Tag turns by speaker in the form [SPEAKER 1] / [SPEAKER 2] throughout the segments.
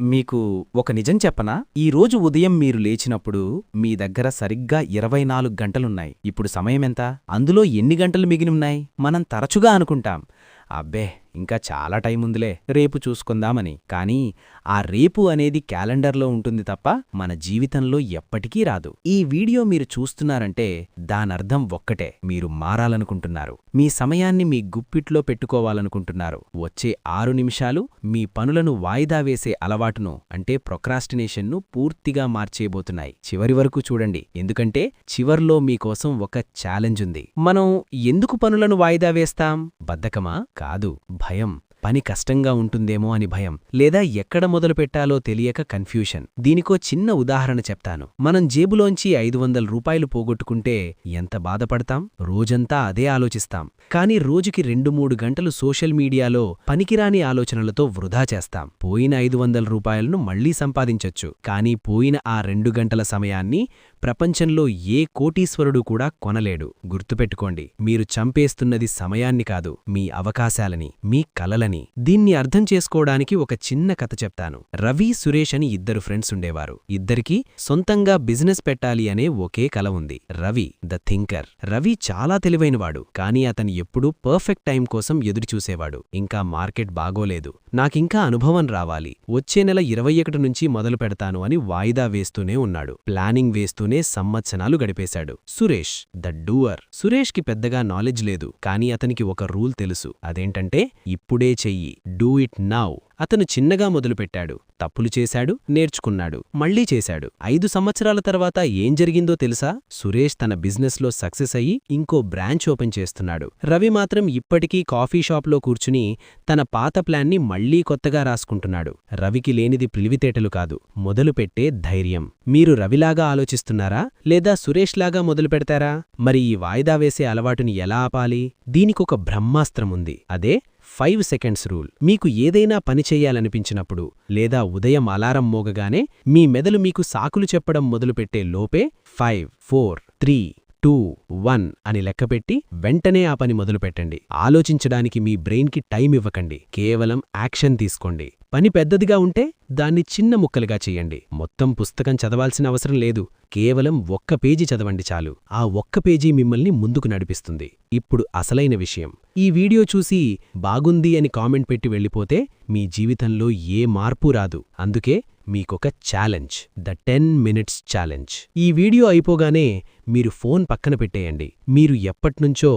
[SPEAKER 1] మీకు ఒక నిజం చెప్పనా? ఈ రోజు ఉదయం మీరు లేచినప్పుడు మీ దగ్గర సరిగ్గా ఇరవై నాలుగు గంటలున్నాయి. ఇప్పుడు సమయమెంత? అందులో ఎన్ని గంటలు మిగిలిన్నాయి మనం తరచుగా అనుకుంటాం. అబ్బే ఇంకా చాలా టైం ఉందిలే రేపు చూసుకుందామని. కానీ ఆ రేపు అనేది క్యాలెండర్లో ఉంటుంది తప్ప మన జీవితంలో ఎప్పటికీ రాదు. ఈ వీడియో మీరు చూస్తున్నారంటే దానర్థం ఒక్కటే మీరు మారాలనుకుంటున్నారు. మీ సమయాన్ని మీ గుప్పిట్లో పెట్టుకోవాలనుకుంటున్నారు. వచ్చే ఆరు నిమిషాలు మీ పనులను వాయిదా వేసే అలవాటును అంటే ప్రొక్రాస్టినేషన్ను పూర్తిగా మార్చేయబోతున్నాయి. చివరి వరకు చూడండి ఎందుకంటే చివర్లో మీకోసం ఒక ఛాలెంజ్ ఉంది. మనం ఎందుకు పనులను వాయిదా వేస్తాం? బద్ధకమా? కాదు భయం. పని కష్టంగా ఉంటుందేమో అని భయం. లేదా ఎక్కడ మొదలుపెట్టాలో తెలియక కన్ఫ్యూషన్. దీనికో చిన్న ఉదాహరణ చెప్తాను. మనం జేబులోంచి ఐదు వందల రూపాయలు పోగొట్టుకుంటే ఎంత బాధపడతాం? రోజంతా అదే ఆలోచిస్తాం. కాని రోజుకి రెండు మూడు గంటలు సోషల్ మీడియాలో పనికిరాని ఆలోచనలతో వృధా చేస్తాం. పోయిన ఐదు వందల రూపాయలను మళ్ళీ సంపాదించొచ్చు. కానీ పోయిన ఆ రెండు గంటల సమయాన్ని ప్రపంచంలో ఏ కోటీశ్వరుడు కూడా కొనలేడు. గుర్తుపెట్టుకోండి మీరు చంపేస్తున్నది సమయాన్ని కాదు మీ అవకాశాలని మీ కలలని. దీన్ని అర్థం చేసుకోవడానికి ఒక చిన్న కథ చెప్తాను. రవి సురేష్ అని ఇద్దరు ఫ్రెండ్స్ ఉండేవారు. ఇద్దరికీ సొంతంగా బిజినెస్ పెట్టాలి అనే ఒకే కల ఉంది. Ravi the thinker. రవి చాలా తెలివైనవాడు కానీ అతను ఎప్పుడూ పర్ఫెక్ట్ టైం కోసం ఎదురుచూసేవాడు. ఇంకా మార్కెట్ బాగోలేదు. నాకింకా అనుభవం రావాలి. వచ్చే నెల ఇరవై ఒకటి నుంచి మొదలు పెడతాను అని వాయిదా వేస్తూనే ఉన్నాడు. ప్లానింగ్ వేస్తూ వేస్తూనే సంవత్సరాలు గడిపేశాడు. సురేష్ ద డూవర్ సురేష్కి పెద్దగా నాలెడ్జ్ లేదు కానీ అతనికి ఒక రూల్ తెలుసు. అదేంటంటే ఇప్పుడే చెయ్యి. Do it now. అతను చిన్నగా మొదలుపెట్టాడు. తప్పులు చేశాడు నేర్చుకున్నాడు మళ్ళీ చేశాడు. ఐదు సంవత్సరాల తర్వాత ఏం జరిగిందో తెలుసా? సురేష్ తన బిజినెస్లో సక్సెస్ అయ్యి ఇంకో బ్రాంచ్ ఓపెన్ చేస్తున్నాడు. రవి మాత్రం ఇప్పటికీ కాఫీ షాప్లో కూర్చుని తన పాత ప్లాన్ని మళ్ళీ కొత్తగా రాసుకుంటున్నాడు. రవికి లేనిది పిలివితేటలు కాదు. మొదలుపెట్టే ధైర్యం. మీరు రవిలాగా ఆలోచిస్తున్నారా? లేదా సురేష్లాగా మొదలుపెడతారా? మరి ఈ వాయిదా వేసే అలవాటుని ఎలా ఆపాలి? దీనికొక బ్రహ్మాస్త్రముంది. అదే ఫైవ్ సెకండ్స్ రూల్. మీకు ఏదైనా పని చేయాలనిపించినప్పుడు లేదా ఉదయం అలారం మోగగానే మీ మెదలు మీకు సాకులు చెప్పడం మొదలుపెట్టే లోపే five four three two one అని లెక్కపెట్టి వెంటనే ఆ పని మొదలుపెట్టండి. ఆలోచించడానికి మీ బ్రెయిన్కి టైం ఇవ్వకండి. కేవలం యాక్షన్ తీసుకోండి. పని పెద్దదిగా ఉంటే దాన్ని చిన్న ముక్కలుగా చెయ్యండి మొత్తం పుస్తకం చదవాల్సిన అవసరం లేదు. కేవలం ఒక్క పేజీ చదవండి చాలు. ఆ ఒక్క పేజీ మిమ్మల్ని ముందుకు నడిపిస్తుంది. ఇప్పుడు అసలైన విషయం. ఈ వీడియో చూసి బాగుంది అని కామెంట్ పెట్టి వెళ్ళిపోతే మీ జీవితంలో ఏ మార్పు రాదు. అందుకే మీకొక challenge. The ten minutes challenge. ఈ వీడియో అయిపోగానే మీరు ఫోన్ పక్కన పెట్టేయండి. మీరు ఎప్పట్నుంచో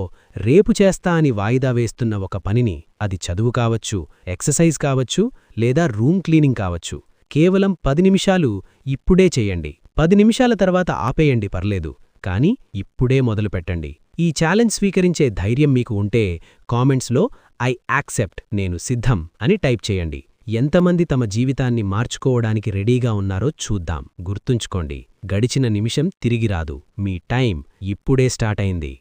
[SPEAKER 1] రేపు చేస్తా అని వాయిదా వేస్తున్న ఒక పనిని అది చదువు కావచ్చు ఎక్సర్సైజ్ కావచ్చు లేదా రూమ్ క్లీనింగ్ కావచ్చు. కేవలం పది నిమిషాలు ఇప్పుడే చేయండి. పది నిమిషాల తర్వాత ఆపేయండి పర్లేదు కానీ ఇప్పుడే మొదలుపెట్టండి ఈ ఛాలెంజ్ స్వీకరించే ధైర్యం మీకు ఉంటే కామెంట్స్లో ఐ యాక్సెప్ట్ నేను సిద్ధం అని టైప్ చేయండి. ఎంతమంది తమ జీవితాన్ని మార్చుకోవడానికి రెడీగా ఉన్నారో చూద్దాం. గుర్తుంచుకోండి గడిచిన నిమిషం తిరిగిరాదు మీ టైం ఇప్పుడే స్టార్ట్ అయింది.